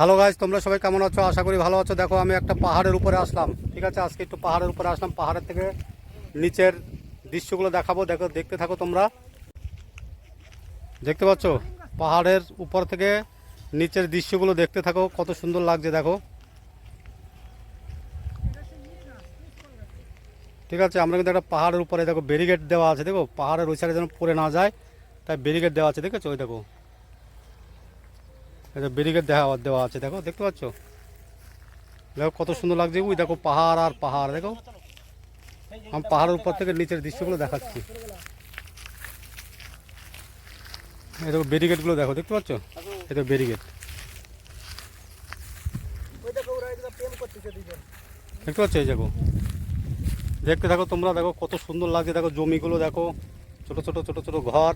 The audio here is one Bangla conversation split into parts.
হ্যালো গাইজ তোমরা সবাই কেমন আছো? আশা করি ভালো আছো। দেখো, আমি একটা পাহাড়ের উপরে আসলাম, ঠিক আছে? আজকে একটু পাহাড়ের উপরে আসলাম। পাহাড়ের থেকে নিচের দৃশ্যগুলো দেখাবো। দেখো, দেখতে থাকো তোমরা। দেখতে পাচ্ছ? পাহাড়ের উপর থেকে নিচের দৃশ্যগুলো দেখতে থাকো। কত সুন্দর লাগছে, দেখো। ঠিক আছে, আমরা কিন্তু একটা পাহাড়ের উপরে, দেখো ব্যারিকেড দেওয়া আছে, দেখো। পাহাড়ের ওই সাইডে যেন পড়ে না যায়, তাই ব্যারিকেড দেওয়া আছে, দেখেছ? ওই দেখো। এটা ব্যারিকেড দেওয়া দেওয়া আছে, দেখো, দেখতে পাচ্ছ? দেখো কত সুন্দর লাগছে ওই দেখো পাহাড় আর পাহাড়, দেখো। আমি পাহাড়ের উপর থেকে নিচের দৃশ্যগুলো দেখাচ্ছি। এই দেখো ব্যারিকেডগুলো দেখো, দেখতে পাচ্ছ? এই দেখো ব্যারিকেড দেখতে পাচ্ছ এই দেখো? দেখতে থাকো তোমরা, দেখো কত সুন্দর লাগছে, দেখো জমিগুলো দেখো। ছোট ছোট ছোট ছোট ঘর।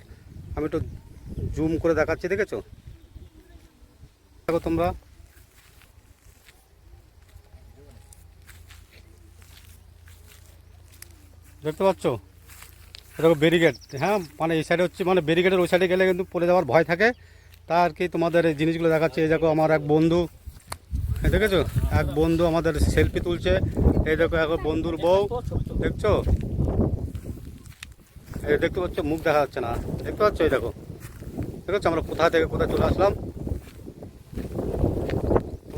আমি একটু জুম করে দেখাচ্ছি, দেখেছ? দেখো তোমরা। দেখতে পাচ্ছ? দেখো ব্যারিকেড হ্যাঁ মানে এই সাইডে হচ্ছে মানে ব্যারিকেডের ওই সাইডে গেলে কিন্তু পড়ে যাওয়ার ভয় থাকে। তা আর কি তোমাদের এই জিনিসগুলো দেখাচ্ছে। এই দেখো আমার এক বন্ধু। এই দেখেছ? এক বন্ধু আমাদের সেলফি তুলছে। এই দেখো এক বন্ধুর বউ। দেখছ? এই দেখতে পাচ্ছ? মুখ দেখা যাচ্ছে না। দেখতে পাচ্ছ? এই দেখো। দেখেছ আমরা কোথা থেকে কোথায় চলে আসলাম?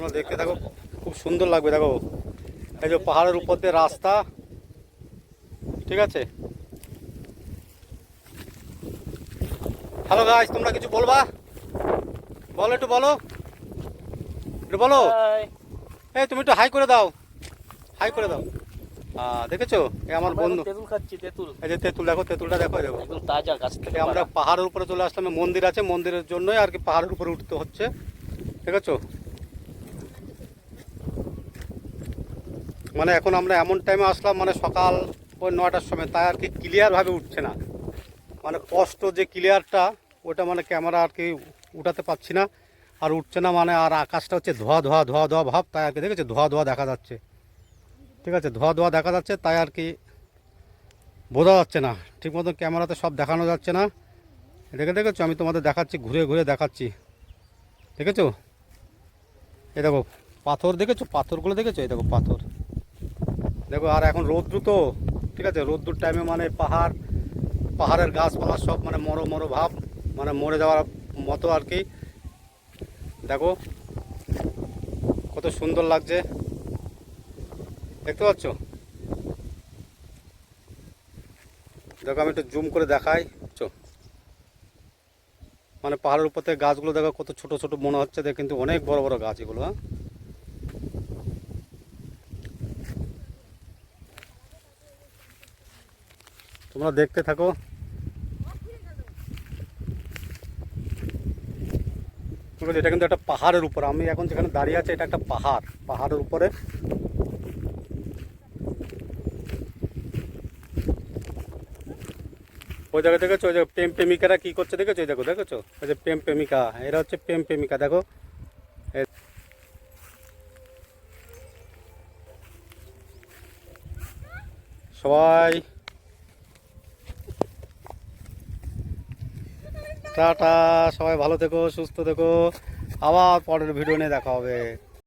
তোমরা দেখতে থাকো। খুব সুন্দর লাগবে দেখো। এই যে পাহাড়ের উপর দিয়ে রাস্তা ঠিক আছে? হ্যালো গাইস তোমরা কিছু বলবা? বলো একটু বলো। একটু বলো। এই তুমি একটু হাই করে দাও। হাই করে দাও। দেখেছ? এই আমার বন্ধু। তেঁতুল খাচ্ছি তেঁতুল। এই যে তেঁতুল দেখো তেঁতুলটা দেখো দেখো। একদম তাজা গাছ থেকে আমরা পাহাড়ের উপরে চলে আসলাম মন্দির আছে। মন্দিরের জন্যই আর কি পাহাড়ের উপরে উঠতে হচ্ছে। ঠিক আছে? মানে এখন আমরা এমন টাইমে আসলাম মানে সকাল ওই নয়টার সময়, তাই আর কি ক্লিয়ারভাবে উঠছে না। মানে কষ্ট যে ক্লিয়ারটা ওটা মানে ক্যামেরা আর কি উঠাতে পারছি না। আর উঠছে না মানে আর আকাশটা হচ্ছে ধোয়া ধোয়া ধোয়া ধোয়া ভাব, তাই আর কি দেখেছ? ধোয়া ধোয়া দেখা যাচ্ছে। ঠিক আছে, ধোয়া ধোয়া দেখা যাচ্ছে, তাই আর কি বোঝা যাচ্ছে না। ঠিক মতো ক্যামেরাতে সব দেখানো যাচ্ছে না। দেখে দেখেছ? আমি তোমাদের দেখাচ্ছি, ঘুরে ঘুরে দেখাচ্ছি। দেখেছ? এই দেখো, পাথর দেখেছ? পাথরগুলো দেখেছ? এই দেখো, পাথর। দেখো, আর এখন রোদ্রু তো, ঠিক আছে? রোদ্রুর টাইমে মানে পাহাড়, পাহাড়ের গাছপালা সব মানে মরো মরো ভাব মানে মরে যাওয়ার মতো আর কি। দেখো, কত সুন্দর লাগছে। দেখতে পাচ্ছ? দেখো, আমি একটু জুম করে দেখাই। চো। মানে পাহাড়ের উপর থেকে গাছগুলো দেখো, কত ছোট ছোট মনে হচ্ছে। দেখ, কিন্তু অনেক বড় বড় গাছ এগুলো হ্যাঁ? তোমরা দেখতে থাকো। এটা কিন্তু একটা পাহাড়ের উপর। আমি এখন যেখানে দাঁড়িয়ে আছি, এটা একটা পাহাড়। পাহাড়ের উপরে। ওই জায়গা দেখেছ? ওই যে প্রেম প্রেমিকারা কি করছে দেখেছ? ওই দেখো, দেখেছ? ওই যে প্রেম প্রেমিকা। এরা হচ্ছে প্রেম প্রেমিকা, দেখো। সবাই টাটা সবাই ভালো থেকো সুস্থ থেকো। আবার পরের ভিডিও নিয়ে দেখা হবে।